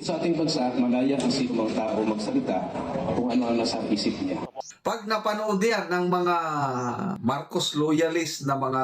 Dito sa ating bansa, malaya ang sino mang tao magsalita kung ano ang nasa isip niya. Pag napanood yan ng mga Marcos loyalist na mga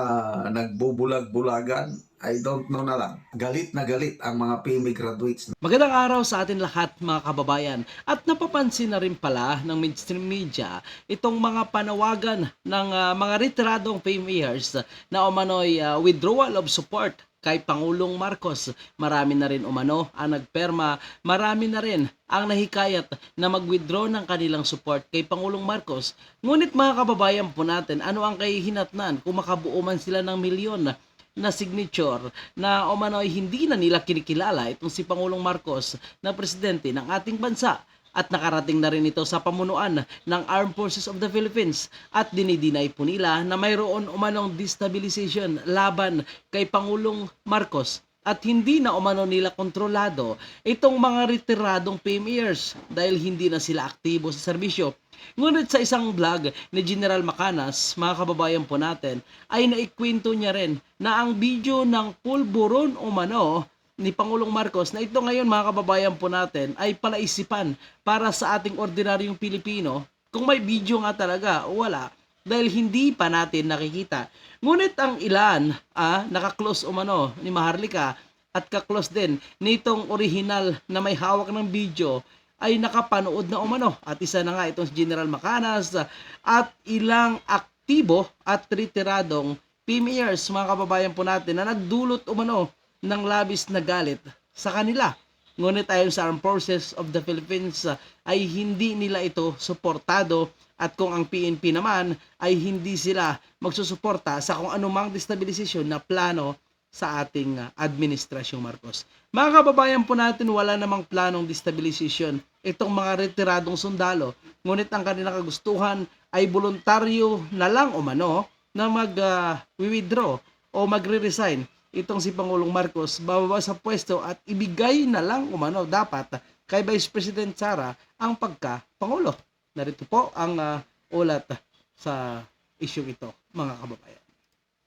nagbubulag-bulagan, I don't know na lang. Galit na galit ang mga PMA graduates. Magandang araw sa atin lahat mga kababayan at napapansin na rin pala ng mainstream media itong mga panawagan ng ah, mga retiradong PMAers na umano'y ah, withdrawal of support kay Pangulong Marcos. Marami na rin umano ang nagperma, marami na rin ang nahikayat na mag-withdraw ng kanilang support kay Pangulong Marcos. Ngunit mga kababayan po natin, ano ang kahihinatnan kung makabuo man sila ng milyon na signature na umano ay hindi na nila kinikilala itong si Pangulong Marcos na presidente ng ating bansa at nakarating na rin ito sa pamunuan ng Armed Forces of the Philippines at dinidinay po nila na mayroon umanong destabilization laban kay Pangulong Marcos at hindi na umano nila kontrolado itong mga retiradong PMEers dahil hindi na sila aktibo sa serbisyo. Ngunit sa isang vlog ni General Macanas, mga kababayan po natin, ay naikwento niya rin na ang video ng pulburon umano ni Pangulong Marcos na ito ngayon mga kababayan po natin ay palaisipan para sa ating ordinaryong Pilipino. Kung may video nga talaga o wala. Dahil hindi pa natin nakikita. Ngunit ang ilan ah, nakaklose umano ni Maharlika at kaklose din nitong original na may hawak ng video ay nakapanood na umano. At isa na nga itong General Macanas at ilang aktibo at retiradong PMEers mga kababayan po natin na nagdulot umano ng labis na galit sa kanila. Ngunit ayon sa Armed Forces of the Philippines ah, ay hindi nila ito suportado at kung ang PNP naman ay hindi sila magsusuporta sa kung anumang destabilisasyon na plano sa ating ah, administrasyong Marcos. Mga kababayan po natin, wala namang planong destabilisasyon itong mga retiradong sundalo. Ngunit ang kanilang kagustuhan ay voluntaryo na lang umano na mag-withdraw o magre-resign itong si Pangulong Marcos bababa sa pwesto at ibigay na lang umano dapat kay Vice President Sara ang pagka-Pangulo. Narito po ang ah, ulat sa issue ito, mga kababayan.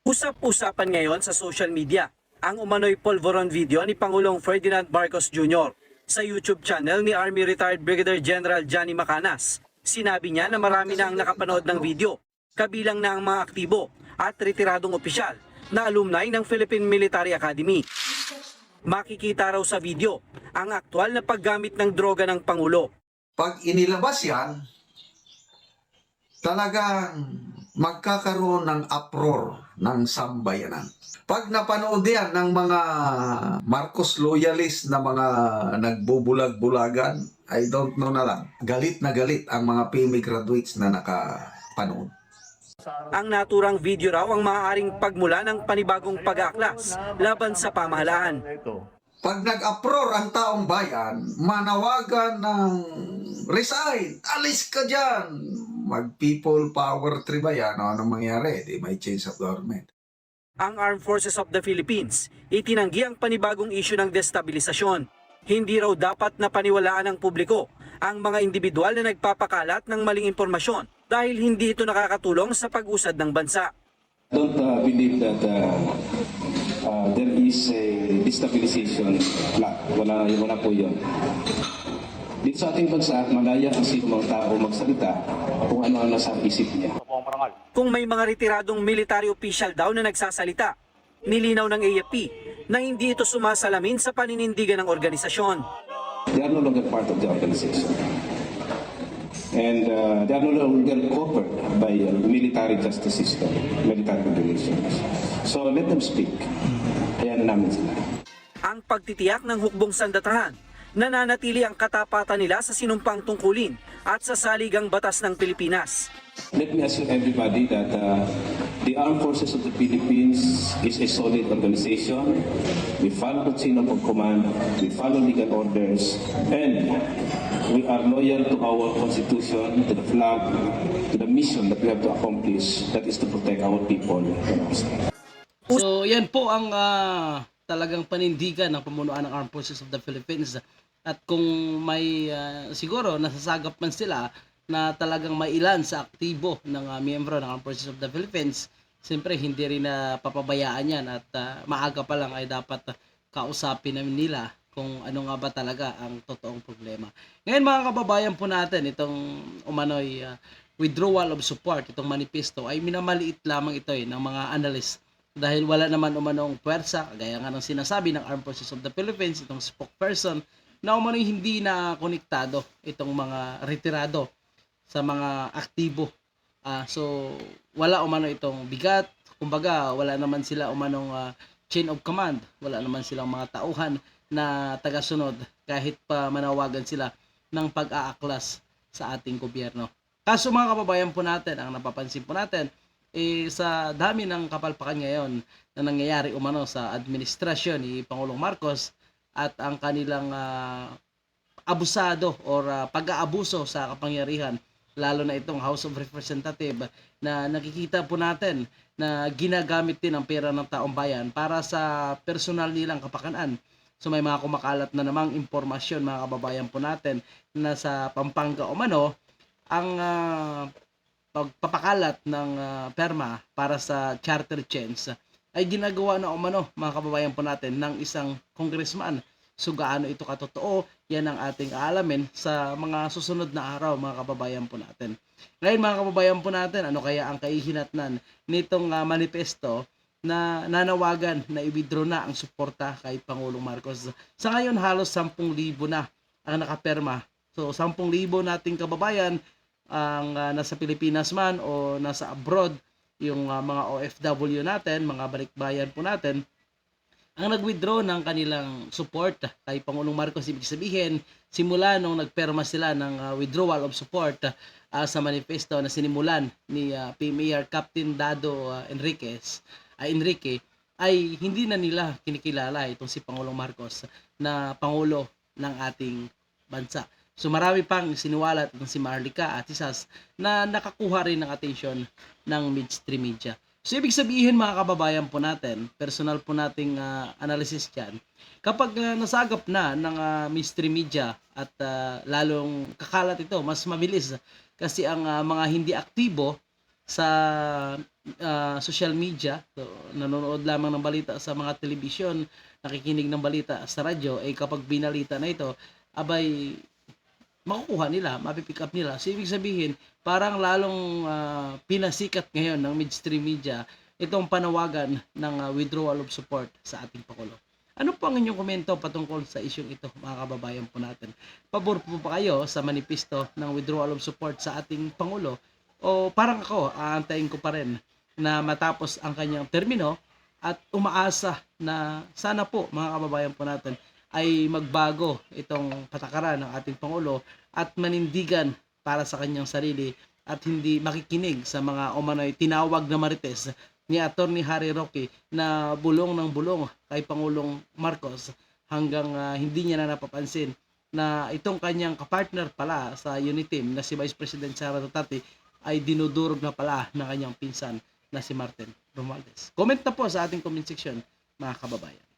Usap-usapan ngayon sa social media ang umano'y polvoron video ni Pangulong Ferdinand Marcos Jr. sa YouTube channel ni Army Retired Brigadier General Johnny Macanas. Sinabi niya na marami na ang nakapanood ng video, kabilang na ang mga aktibo at retiradong opisyal na alumni ng Philippine Military Academy. Makikita raw sa video ang aktual na paggamit ng droga ng Pangulo. Pag inilabas yan, talagang magkakaroon ng uproar ng sambayanan. Pag napanood yan ng mga Marcos loyalist na mga nagbubulag-bulagan, I don't know na lang. Galit na galit ang mga PMA graduates na nakapanood. Ang naturang video raw ang maaaring pagmula ng panibagong pag-aaklas laban sa pamahalaan. Pag nag-uproar ang taong bayan, manawagan ng resign, alis ka dyan. Mag-people power ba yan? O, anong mangyari? Di may change of government. Ang Armed Forces of the Philippines itinanggi ang panibagong isyu ng destabilisasyon. Hindi raw dapat na paniwalaan ng publiko ang mga individual na nagpapakalat ng maling impormasyon dahil hindi ito nakakatulong sa pag-usad ng bansa. Don't uh, believe that uh, uh, there is a destabilization plot. Wala, wala po yun. Dito sa ating bansa, malaya ang sino mang tao magsalita kung ano ang nasa isip niya. Kung may mga retiradong military official daw na nagsasalita, nilinaw ng AFP na hindi ito sumasalamin sa paninindigan ng organisasyon. They are no longer part of the organization. And uh, they are no longer covered by uh, military justice system, military regulations. So let them speak. Ayan na namin sila. Ang pagtitiyak ng hukbong sandatahan, nananatili ang katapatan nila sa sinumpang tungkulin at sa saligang batas ng Pilipinas. Let me assure everybody that uh, the Armed Forces of the Philippines is a solid organization. We follow the chain of command, we follow legal orders, and we are loyal to our constitution, to the flag, to the mission that we have to accomplish, that is to protect our people. So, yan po ang ah, talagang panindigan ng pamunuan ng Armed Forces of the Philippines. At kung may ah, siguro nasasagap man sila na talagang mailan sa aktibo ng ah, miyembro ng Armed Forces of the Philippines, siyempre hindi rin na papabayaan yan at ah, maaga pa lang ay dapat kausapin namin nila kung ano nga ba talaga ang totoong problema. Ngayon mga kababayan po natin, itong umano'y ah, withdrawal of support, itong manifesto, ay minamaliit lamang ito eh, ng mga analyst dahil wala naman umanong puwersa, gaya nga ng sinasabi ng Armed Forces of the Philippines, itong spokesperson, na umano'y hindi na konektado itong mga retirado sa mga aktibo. Ah, so, wala umano itong bigat, kumbaga wala naman sila umanong ah, chain of command, wala naman silang mga tauhan na tagasunod kahit pa manawagan sila ng pag-aaklas sa ating gobyerno. Kaso mga kababayan po natin, ang napapansin po natin, eh, sa dami ng kapalpakan ngayon na nangyayari umano sa administrasyon ni Pangulong Marcos at ang kanilang ah, abusado or ah, pag-aabuso sa kapangyarihan lalo na itong House of Representative na nakikita po natin na ginagamit din ang pera ng taong bayan para sa personal nilang kapakanan. So may mga kumakalat na namang impormasyon mga kababayan po natin na sa Pampanga o Mano ang ah, pagpapakalat ng ah, perma para sa charter chains ay ginagawa na umano mga kababayan po natin ng isang congressman. So gaano ito katotoo, yan ang ating aalamin sa mga susunod na araw mga kababayan po natin. Ngayon mga kababayan po natin, ano kaya ang kaihinatnan nitong ah, manifesto na nanawagan na i-withdraw na ang suporta kay Pangulong Marcos. Sa ngayon halos 10,000 na ang nakaperma. So 10,000 nating kababayan ang ah, nasa Pilipinas man o nasa abroad, yung ah, mga OFW natin, mga balikbayan po natin, ang nag-withdraw ng kanilang support kay Pangulong Marcos ibig sabihin simula nung nagperma sila ng ah, withdrawal of support ah, sa manifesto na sinimulan ni ah, PMAR Captain Dado ah, Enriquez ay Enrique ay hindi na nila kinikilala itong si Pangulong Marcos na pangulo ng ating bansa. So marami pang siniwalat ng si Marlica at si Sas na nakakuha rin ng atensyon ng mainstream media. So ibig sabihin mga kababayan po natin, personal po nating ah, analysis dyan, kapag ah, nasagap na ng ah, mainstream media at ah, lalong kakalat ito, mas mabilis kasi ang ah, mga hindi aktibo sa ah, social media, so, nanonood lamang ng balita sa mga telebisyon, nakikinig ng balita sa radyo, eh kapag binalita na ito, abay makukuha nila, mapipick up nila. So, ibig sabihin, parang lalong ah, pinasikat ngayon ng mainstream media itong panawagan ng ah, withdrawal of support sa ating Pangulo. Ano po ang inyong komento patungkol sa isyong ito, mga kababayan po natin? Pabor po ba kayo sa manifesto ng withdrawal of support sa ating Pangulo? O parang ako, aantayin ko pa rin na matapos ang kanyang termino at umaasa na sana po, mga kababayan po natin, ay magbago itong patakaran ng ating Pangulo at manindigan para sa kanyang sarili at hindi makikinig sa mga umano'y tinawag na marites ni Attorney Harry Roque na bulong ng bulong kay Pangulong Marcos hanggang ah, hindi niya na napapansin na itong kanyang kapartner pala sa unit team na si Vice President Sara Duterte ay dinudurog na pala ng kanyang pinsan na si Martin Romualdez. Comment na po sa ating comment section mga kababayan.